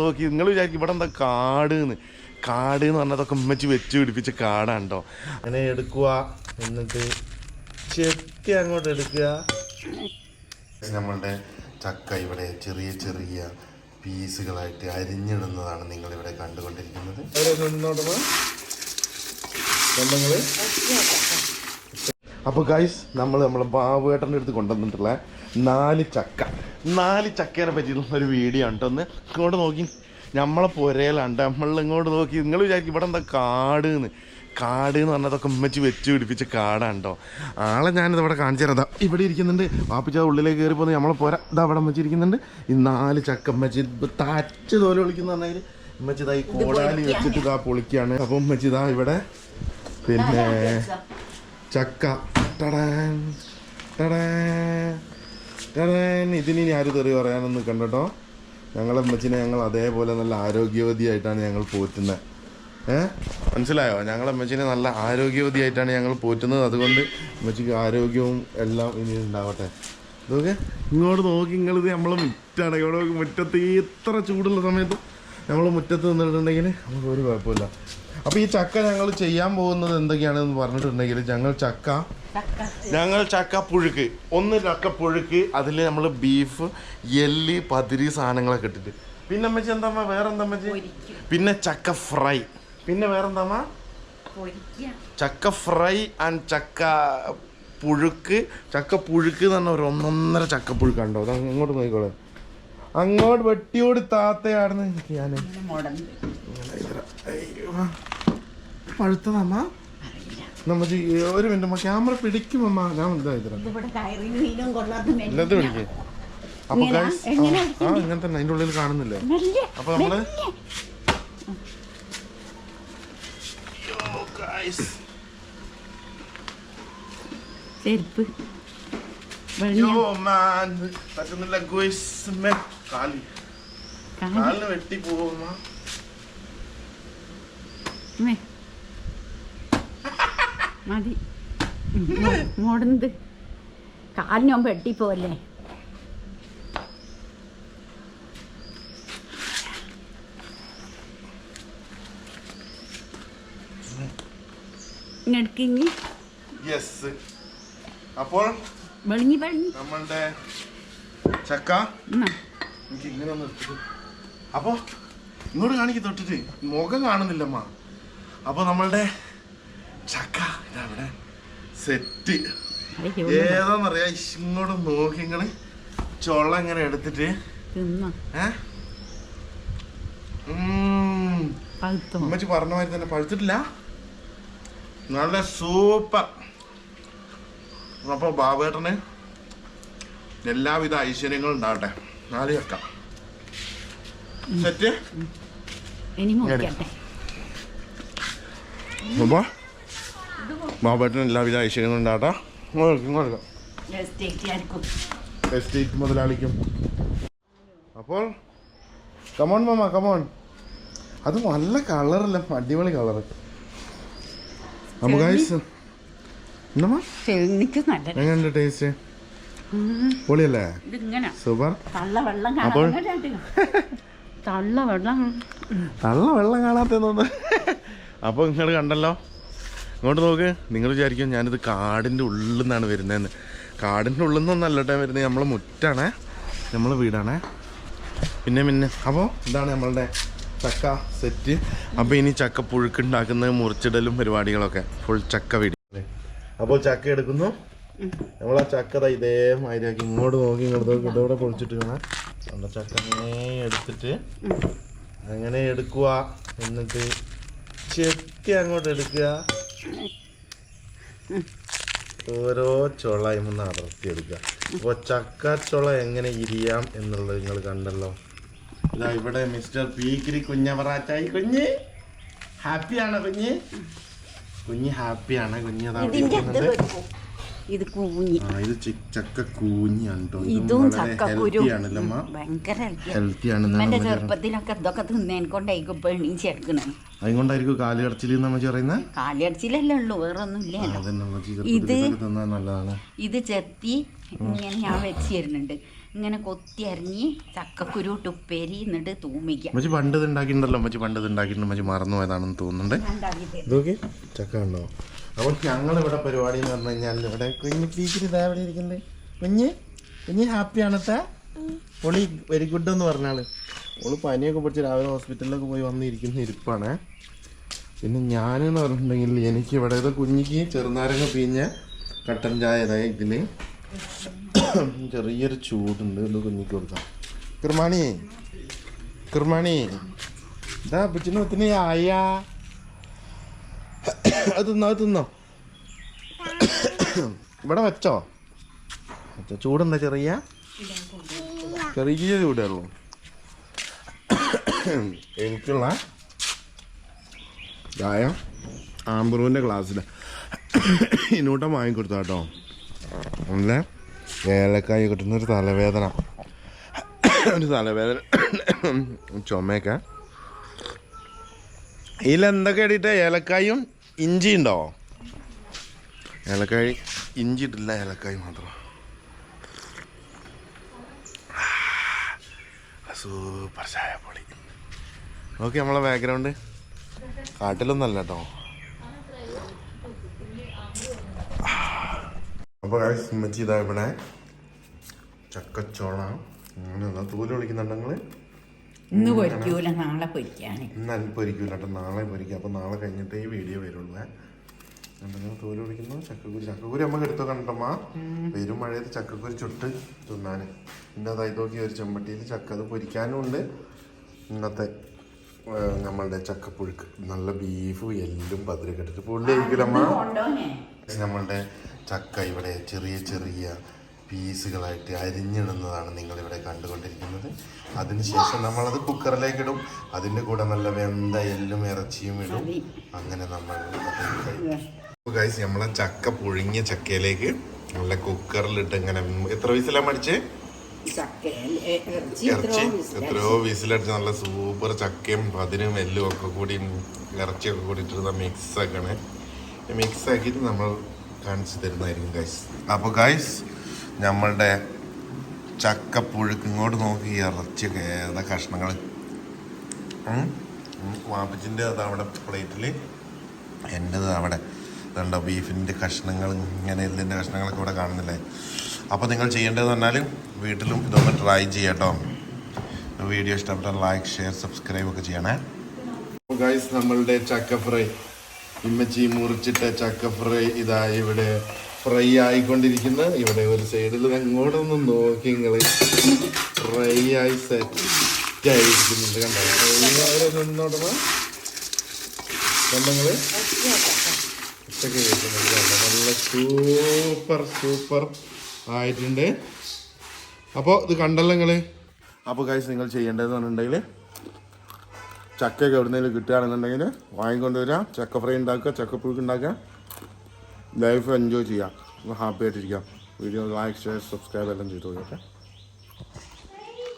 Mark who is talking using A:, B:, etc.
A: നോക്കി നിങ്ങൾ വിചാരിക്കും ഇവിടെ എന്താ കാട് എന്ന് കാട് എന്ന് പറഞ്ഞതൊക്കെ ഉമ്മച്ചി വെച്ച് പിടിപ്പിച്ച കാടാണ്ടോ? അങ്ങനെ എടുക്കുക എന്നിട്ട് ചെത്തി അങ്ങോട്ട് എടുക്കുക. നമ്മളുടെ ചക്ക ഇവിടെ ചെറിയ ചെറിയ പീസുകളായിട്ട് അരിഞ്ഞിടുന്നതാണ് നിങ്ങൾ ഇവിടെ കണ്ടുകൊണ്ടിരിക്കുന്നത് അപ്പൊ അപ്പോൾ ഗൈസ് നമ്മൾ നമ്മളെ ബാബുവേട്ടന്റെ അടുത്ത് കൊണ്ടുവന്നിട്ടുള്ള നാല് ചക്ക. നാല് ചക്കേനെ പറ്റിയിട്ടുള്ള ഒരു വീഡിയോ ഉണ്ട് ഒന്ന് ഇങ്ങോട്ട് നോക്കി. നമ്മളെ പുരയിലുണ്ട് നമ്മൾ ഇങ്ങോട്ട് നോക്കി. നിങ്ങൾ വിചാരിക്കും ഇവിടെ എന്താ കാട് എന്ന്. കാട് എന്ന് പറഞ്ഞതൊക്കെ ഉമ്മച്ചി വെച്ച് പിടിപ്പിച്ച കാടാണ്ടോ ആളെ ഞാനിത് ഇവിടെ കാണിച്ചു തരാം. ഇവിടെ ഇരിക്കുന്നുണ്ട്. വാപ്പിച്ച ഉള്ളിലേക്ക് കയറി പോകുന്നത് നമ്മളെ പുര. ഇതാ അവിടെ വെച്ചിരിക്കുന്നുണ്ട് ഈ നാല് ചക്ക ഉമ്മച്ചി താറ്റ് തോലെ വിളിക്കുന്ന പറഞ്ഞാൽ ഉമ്മച്ചി ഇതാ ഈ കോടാലി വെച്ചിട്ട് ഇതാ പൊളിക്കുകയാണ് അപ്പം ഉമ്മച്ചി ഇതാ ഇവിടെ പിന്നെ ചക്ക. ടടാൻ, ടടാൻ, ടടാൻ. ഇതിനി ആര് തെറി പറയാനൊന്നും കണ്ടോ ഞങ്ങളെ അമ്മച്ചിനെ ഞങ്ങൾ അതേപോലെ നല്ല ആരോഗ്യവതിയായിട്ടാണ് ഞങ്ങൾ പോറ്റുന്നത് ഏ? മനസ്സിലായോ? ഞങ്ങളെ അമ്മച്ചിനെ നല്ല ആരോഗ്യവതിയായിട്ടാണ് ഞങ്ങൾ പോറ്റുന്നത്. അതുകൊണ്ട് അമ്മച്ചിക്ക് ആരോഗ്യവും എല്ലാം ഇനി ഉണ്ടാവട്ടെ. ഇതൊക്കെ ഇങ്ങോട്ട് നോക്കി ഇങ്ങളിത് നമ്മളെ മുറ്റാണ്. ഇവിടെ മുറ്റത്ത് ഈ ഇത്ര ചൂടുള്ള സമയത്ത് നമ്മൾ മുറ്റത്ത് നിന്നിട്ടുണ്ടെങ്കിൽ നമുക്ക് ഒരു കുഴപ്പമില്ല. അപ്പോൾ ഈ ചക്ക ഞങ്ങൾ ചെയ്യാൻ പോകുന്നത് എന്തൊക്കെയാണെന്ന് പറഞ്ഞിട്ടുണ്ടെങ്കിൽ ഞങ്ങൾ ചക്ക ഞങ്ങൾ ചക്ക പുഴുക്ക്. ഒന്ന് ചക്ക പുഴുക്ക് അതിൽ നമ്മൾ ബീഫ് എല്ലി പതിരി സാധനങ്ങളൊക്കെ ഇട്ടിട്ട്. പിന്നെ അമ്മച്ചി എന്താ വേറെ എന്താ അമ്മച്ചി പിന്നെ ചക്ക ഫ്രൈ. പിന്നെ വേറെന്താ ചക്ക ഫ്രൈ ആൻഡ് ചക്ക പുഴുക്ക്. ചക്ക പുഴുക്ക് എന്ന് പറഞ്ഞ ഒരു ഒന്നൊന്നര ചക്ക പുഴുക്കുണ്ടോ അത് അങ്ങോട്ട് നോക്കിക്കോളെ. അങ്ങോട്ട് വെട്ടിയോട് താത്തയാണെന്ന് ഞാൻ പഴുത്തതമ്മ നമ്മക്ക് ഒരു മിനിറ്റ് അമ്മ ക്യാമറ പിടിക്കും അമ്മ. ഞാൻ. ഇല്ലത് പിടിക്കേ. അപ്പൊ ആ, ഇങ്ങനെ തന്നെ. അതിന്റെ ഉള്ളിൽ കാണുന്നില്ലേ. അപ്പൊ നമ്മൾ.
B: ചെരുപ്പ്. വെള്ളം.
A: Yo,
B: മതി. മോടുന്നത്. കാലിനും വെട്ടിപ്പോല്ലേ ഇങ്ങെടുക്കിഞ്ഞ്
A: യെസ് അപ്പോൾ
B: വെളിഞ്ഞി വെളിഞ്ഞി
A: നമ്മളുടെ ചക്ക
B: എന്നാ
A: എനിക്ക് ഇങ്ങനെ ഒന്ന് എടുത്തിട്ട്. അപ്പോ ഇങ്ങോട്ട് കാണിക്ക് തൊട്ടിട്ട്. മുഖം കാണുന്നില്ലമ്മ. അപ്പൊ നമ്മളുടെ ചക്ക ഇതാ ഇവിടെ. സെറ്റ്.
B: അയ്യോ
A: ഏതാന്നറിയാ ഇങ്ങോട്ട് നോക്കി ഇങ്ങൾ. ചൊള്ള ഇങ്ങനെ എടുത്തിട്ട്. ഉമ്മച്ചി പറഞ്ഞ മാതിരി തന്നെ പഴുത്തിട്ടില്ല. നല്ല സൂപ്പർ. അപ്പൊ ബാബേട്ടന് എല്ലാവിധ ഐശ്വര്യങ്ങളും ഉണ്ടാവട്ടെ. നാല് ചക്ക. സെറ്റ്?
B: ഇനി നോക്കട്ടെ
A: അപ്പൊ ബാബേട്ടന് എല്ലാവിധ ഐശ്വര്യങ്ങളും
B: എസ്റ്റേറ്റുകാർക്കും
A: എസ്റ്റേറ്റ് മുതലാളിക്കും. അപ്പോൾ കമോൺ മാമ കമോൺ അത് നല്ല കളറല്ല അടിപൊളി കളർ നമുക്ക് എങ്ങനെയുണ്ട് ടേസ്റ്റ് പൊളിയല്ലേ? സൂപ്പർ അപ്പോൾ?
B: തള്ള വെള്ളം.
A: കാണാത്ത അപ്പോൾ നിങ്ങൾ കണ്ടല്ലോ. ഇങ്ങോട്ട് നോക്ക്. നിങ്ങൾ വിചാരിക്കും ഞാനിത് കാടിന്റെ ഉള്ളിൽ നിന്നാണ് വരുന്നതെന്ന്. കാടിന്റെ ഉള്ളിൽ നിന്നൊന്നല്ല കേട്ടോ വരുന്നത്. നമ്മളെ മുറ്റാണേ. നമ്മളെ വീടാണേ. പിന്നെ പിന്നെ. അപ്പോൾ ഇതാണ് നമ്മളുടെ ചക്ക സെറ്റ്. അപ്പോൾ ഇനി ചക്ക പുഴുക്കുണ്ടാക്കുന്ന മുറിച്ചിടലും പരിപാടികളൊക്കെ. ഫുൾ ചക്ക വീട്. അപ്പോൾ ചക്ക എടുക്കുന്നു. നമ്മൾ ആ ഇതേ ഇതേമാതിരി ആക്കി ഇങ്ങോട്ട് നോക്കി ഇങ്ങോട്ട് നോക്കി. ഇതോടെ പൊളിച്ചിട്ട് നമ്മുടെ ചക്ക അങ്ങനെ എടുത്തിട്ട് അങ്ങനെ എടുക്കുക എന്നിട്ട് ചെത്തി അങ്ങോട്ട് എടുക്കുക. ഓരോ ചുള ഒന്ന് അടർത്തി എടുക്കുക അപ്പോൾ ചക്ക ചുള എങ്ങനെ ഇരിയാം എന്നുള്ളത് നിങ്ങൾ കണ്ടല്ലോ. ഇതാ ഇവിടെ മിസ്റ്റർ പീക്കിരി കുഞ്ഞവറാച്ചായി കുഞ്ഞ്. ഹാപ്പിയാണോ കുഞ്ഞ്? കുഞ്ഞ് ഹാപ്പിയാണ് കുഞ്ഞ് അതാ
B: ഇത് കൂഞ്ഞി.
A: ഇത് ചക്ക കൂഞ്ഞിയാണ്
B: ഇതും ചക്കക്കുരു ഭയങ്കര എന്റെ ചെറുപ്പത്തിലൊക്കെ ഇതൊക്കെ തിന്നേനെ കൊണ്ടായിരിക്കും ഇപ്പൊ എണീച്ചെടുക്കണേ
A: അതുകൊണ്ടായിരിക്കും കാൽ കടച്ചിൽ നമ്മൾ പറയുന്നത്
B: കാലിയടിച്ചില്ലല്ലേ ഉള്ളൂ വേറെ ഒന്നും
A: നമ്മൾ
B: ഇത് ഇത് ചെത്തി ഇങ്ങനെ ഞാൻ വെച്ച് തരുന്നുണ്ട്. ഇങ്ങനെ കൊത്തി അരിഞ്ഞ് ചക്കക്കുരു ഇട്ട് ഉപ്പേരി എന്നിട്ട് തൂമിക്കാം.
A: മച്ചി പണ്ട് ഇത് ഉണ്ടാക്കിയിട്ടുണ്ടല്ലോ. അമ്മച്ചി പണ്ട് ഇത് ഉണ്ടാക്കിയിട്ടുണ്ട്. അമ്മച്ചി മറന്നു പോയതാണെന്ന് തോന്നുന്നുണ്ട് ചക്ക ഉണ്ടോ? അപ്പോൾ ഞങ്ങളിവിടെ പരിപാടി എന്ന് പറഞ്ഞു കഴിഞ്ഞാൽ ഇവിടെ കുഞ്ഞ് ടീച്ചർ ഇതാ ഇവിടെ ഇരിക്കുന്നത് കുഞ്ഞ് കുഞ്ഞ് ഹാപ്പിയാണത്തെ ഒളി വെരി ഗുഡ് എന്ന് പറഞ്ഞാൾ ഓൾ പനിയൊക്കെ പിടിച്ച് രാവിലെ ഹോസ്പിറ്റലിലൊക്കെ പോയി വന്നിരിക്കുന്ന ഇരിപ്പാണ്. പിന്നെ ഞാനെന്ന് പറഞ്ഞിട്ടുണ്ടെങ്കിൽ എനിക്ക് ഇവിടെ ഇത് കുഞ്ഞിക്ക് ചെറുനാരങ്ങ പിഴിഞ്ഞ കട്ടൻ ചായ ഇതായി ഇതിൽ ചെറിയൊരു ചൂടുണ്ട് ഇത് കുഞ്ഞിക്ക് കൊടുക്കാം. കിർമാണി കിർമാണി. ഇതാ പിച്ചിന് ഒത്തിരി ആയാ. അത് തിന്നോ അത് തിന്നോ. ഇവിടെ വെച്ചോ. ചൂടെന്താ ചെറിയ? ചെറിയ ചൂടുള്ളൂ എനിക്കുള്ള ചായ ആമ്പറൂന്റെ ക്ലാസ്സിൽ ഇനൂട്ടം വാങ്ങിക്കൊടുത്ത കേട്ടോ. നല്ല ഏലക്കായ കിട്ടുന്ന ഒരു തലവേദന. ഒരു തലവേദന. ചുമയൊക്കെ. ഇതിലെന്തൊക്കെ ഇട്ടിട്ട് ഏലക്കായും ഇഞ്ചി ഉണ്ടോ? ഏലക്കായി ഇഞ്ചി ഇട്ടില്ല ഏലക്കായി മാത്രം. സൂപ്പർ ചായ പൊളി ഓക്കെ നമ്മളെ ബാക്ക്ഗ്രൗണ്ട് കാട്ടിലൊന്നും അല്ല കേട്ടോ. അപ്പോൾ ഉമ്മച്ചി ഇവിടെ. ചക്കച്ചോള. അങ്ങനെ തൂൽ വിളിക്കുന്നുണ്ട് നിങ്ങൾ
B: ഇന്ന് പൊരിക്കൂല നാളെ പൊരിക്കാണ്
A: ഇന്ന് അല്പം പൊരിക്കൂല കേട്ടോ നാളെ പൊരിക്കുക അപ്പോൾ നാളെ കഴിഞ്ഞിട്ടേ ഈ വീഡിയോ വരുള്ളൂ. എന്തെങ്കിലും തോൽ പിടിക്കുന്നു ചക്കക്കുരി ചക്കക്കുരി നമുക്ക് എടുത്തു കണ്ടമ്മ വരും മഴയത്ത് ചക്കക്കുരി ചുട്ട് തിന്നാന്. ഇന്നത് ആയി നോക്കി ഒരു ചെമ്പട്ടിയിൽ ചക്ക അത് പൊരിക്കാനും ഉണ്ട്. ഇന്നത്തെ നമ്മളുടെ ചക്കപ്പുഴുക്ക്. നല്ല ബീഫും എല്ലും പതിരക്കെട്ടിട്ട് പുള്ളി ആയിരിക്കില്ലമ്മ നമ്മളുടെ ചക്ക ഇവിടെ ചെറിയ ചെറിയ പീസുകളായിട്ട് അരിഞ്ഞിടുന്നതാണ് നിങ്ങളിവിടെ കണ്ടുകൊണ്ടിരിക്കുന്നത്. അതിനുശേഷം നമ്മളത് കുക്കറിലേക്ക് ഇടും അതിന്റെ കൂടെ നല്ല വെന്ത എല്ലും ഇറച്ചിയും ഇടും. അങ്ങനെ നമ്മൾ ഗൈസ് നമ്മളെ ചക്ക പുഴുങ്ങിയ ചക്കയിലേക്ക് നല്ല കുക്കറിലിട്ട് ഇങ്ങനെ എത്ര വയസ്സിലാണ് മടിച്ച്? ഇറച്ചി എത്രയോ വിസിലടിച്ച് നല്ല സൂപ്പർ ചക്കയും പതിനും എല്ലും ഒക്കെ കൂടി ഇറച്ചിയൊക്കെ കൂടി ഇട്ടിരുന്ന മിക്സ് ആക്കണേ. മിക്സ് ആക്കിയിട്ട് നമ്മൾ കാണിച്ചു തരുന്നതായിരിക്കും ഗൈസ് അപ്പോൾ ഗൈസ് നമ്മളുടെ ചക്കപ്പുഴുക്ക് ഇങ്ങോട്ട് നോക്കി ഇറച്ചിയൊക്കെ ഏതാ കഷ്ണങ്ങൾ വാപ്പച്ചിന്റെ അത് അവിടെ പ്ലേറ്റിൽ എന്റെത് അവിടെ. ഇതുണ്ടോ ബീഫിന്റെ കഷ്ണങ്ങൾ ഇങ്ങനെ ഇതിന്റെ കഷ്ണങ്ങളൊക്കെ ഇവിടെ കാണുന്നില്ലേ? അപ്പോൾ നിങ്ങൾ ചെയ്യേണ്ടതെന്ന് പറഞ്ഞാൽ വീട്ടിലും ഇതൊന്ന് ട്രൈ ചെയ്യാട്ടോ. വീഡിയോ ഇഷ്ടപ്പെട്ടാൽ ലൈക്ക് ഷെയർ സബ്സ്ക്രൈബ് ഒക്കെ ചെയ്യണേ. നമ്മളുടെ ചക്ക ഫ്രൈ ഇമ്മച്ചി മുറിച്ചിട്ട ചക്ക ഫ്രൈ ഇതാ ഇവിടെ ഫ്രൈ ആയിക്കൊണ്ടിരിക്കുന്നത് ഇവിടെ ഒരു സൈഡിൽ അങ്ങോട്ടൊന്ന് നോക്കി നിങ്ങൾ ഫ്രൈ ആയി സെറ്റ് ആയിരിക്കുന്നുണ്ട് കണ്ടോ? നല്ല സൂപ്പർ സൂപ്പർ ആയിട്ടുണ്ട്. അപ്പോൾ ഇത് കണ്ടല്ലോ നിങ്ങൾ അപ്പോൾ കാശ് നിങ്ങൾ ചെയ്യേണ്ടതെന്ന് പറഞ്ഞിട്ടുണ്ടെങ്കിൽ ചക്കയൊക്കെ എവിടുന്നേലും കിട്ടുകയാണെന്നുണ്ടെങ്കിൽ വാങ്ങിക്കൊണ്ട് വരാം ചക്ക ഫ്രൈ ഉണ്ടാക്കുക ചക്കപ്പുഴുക്ക് ഉണ്ടാക്കുക. ലൈഫ് എൻജോയ് ചെയ്യാം. ഹാപ്പി ആയിട്ടിരിക്കാം. വീഡിയോ ലൈക്ക് ഷെയർ സബ്സ്ക്രൈബ് എല്ലാം ചെയ്തു ഓക്കെ?